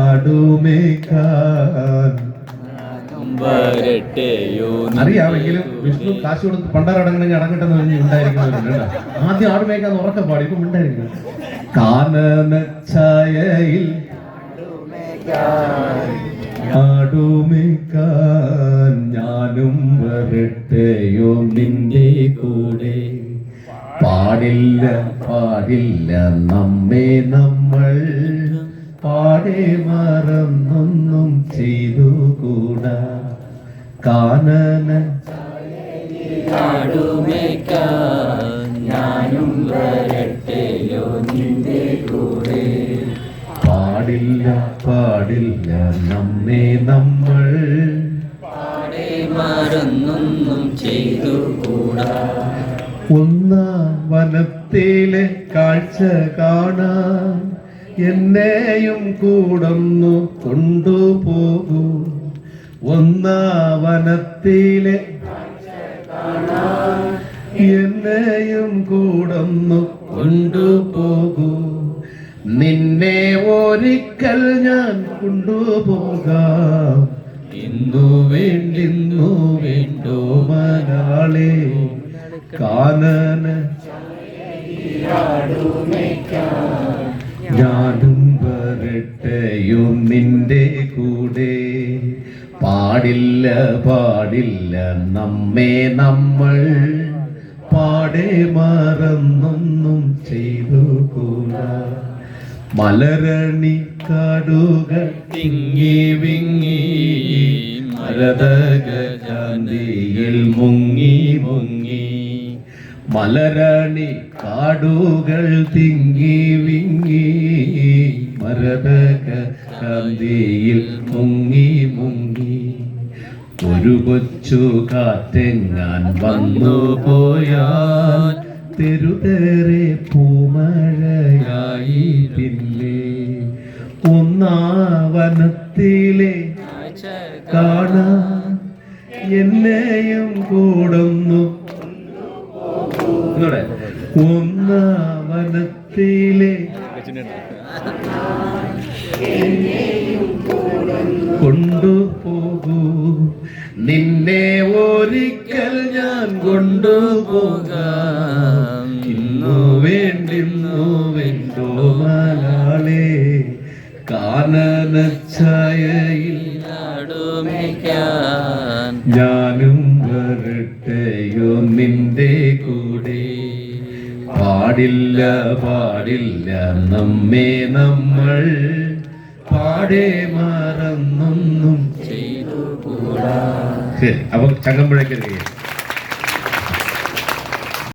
ആടുമേക്കാൻ വരട്ടെയോ അറിയാമെങ്കിലും വിഷ്ണു കാശ് കൊടുത്ത് പണ്ടാരടങ്ങണെങ്കിൽ അടങ്ങട്ടെന്ന് പറഞ്ഞ് ഉണ്ടായിരിക്കുന്നവരുണ്ട്. ആദ്യം ആടുമേക്കാന്ന് ഉറക്കം പാടി ഇപ്പൊ ഉണ്ടായിരിക്കുന്നു. കാനന ഛായയിൽ ആടുമേക്കാൻ ഞാനും വരട്ടെയോ നിന്റെ കൂടെ. പാടില്ല പാടില്ല നമ്മെ നമ്മൾ. പാടെ മറന്നൊന്നും ചെയ്തുകൂടാ. കാനന ഞാനും വരട്ടെയോ നിന്റെ കൂടെ പാടില്ല പാടില്ല നമ്മെ നമ്മൾ. പാടെ മറന്നൊന്നും ചെയ്തു കൂടാ ഒന്നാം വനത്തിലെ കാഴ്ച കാണാൻ എന്നെയും കൂടൊന്നു കൊണ്ടുപോകൂ. ഒന്നാവനത്തിലെ എന്നെയും കൂടൊന്നു കൊണ്ടുപോകൂ. നിന്നെ ഒരിക്കൽ ഞാൻ കൊണ്ടുപോകാം. ഇന്നു വേണ്ടിന്നു വേണ്ടോ മലാളെ കാനന ഞാനും വരട്ടെയോ നിന്റെ കൂടെ. പാടില്ല പാടില്ല നമ്മെ നമ്മൾ പാടെ മറന്നൊന്നും ചെയ്തു കൂടാ മലരണി കാടുകൾ തിങ്ങി വിങ്ങി മരതകാന്തിയിൽ മുങ്ങി മുങ്ങി. മലരണി കാടുകൾ തിങ്ങി വിങ്ങി മരതകാന്തിയിൽ മുങ്ങി മുങ്ങി. ഒരു കൊച്ചു കാറ്റെങ്ങാൻ വന്നു പോയാൽ തെരുതേറെ പൂമഴയായി പിന്നേ. ഒന്നാവനത്തിലെ കാണാൻ എന്നെയും കൂടൊന്നു. ഒന്നാവനത്തിലെ കൊണ്ടുപോകൂ. നിന്നെ ഒരിക്കൽ ഞാൻ കൊണ്ടുപോകാം. ഇന്നു വേണ്ടിന്നു വേണ്ടോ മലാളെ. കാനന ഛായയിൽ ആടുമേക്കാൻ ഞാനും വരട്ടെയോ നിന്റെ കൂടെ പാടില്ല പാടില്ല നമ്മെ നമ്മൾ പാടെ മറന്നൊന്നും ചെയ്തു കൂടാ ശരി അപ്പൊ ചങ്ങമ്പുഴയ്ക്ക്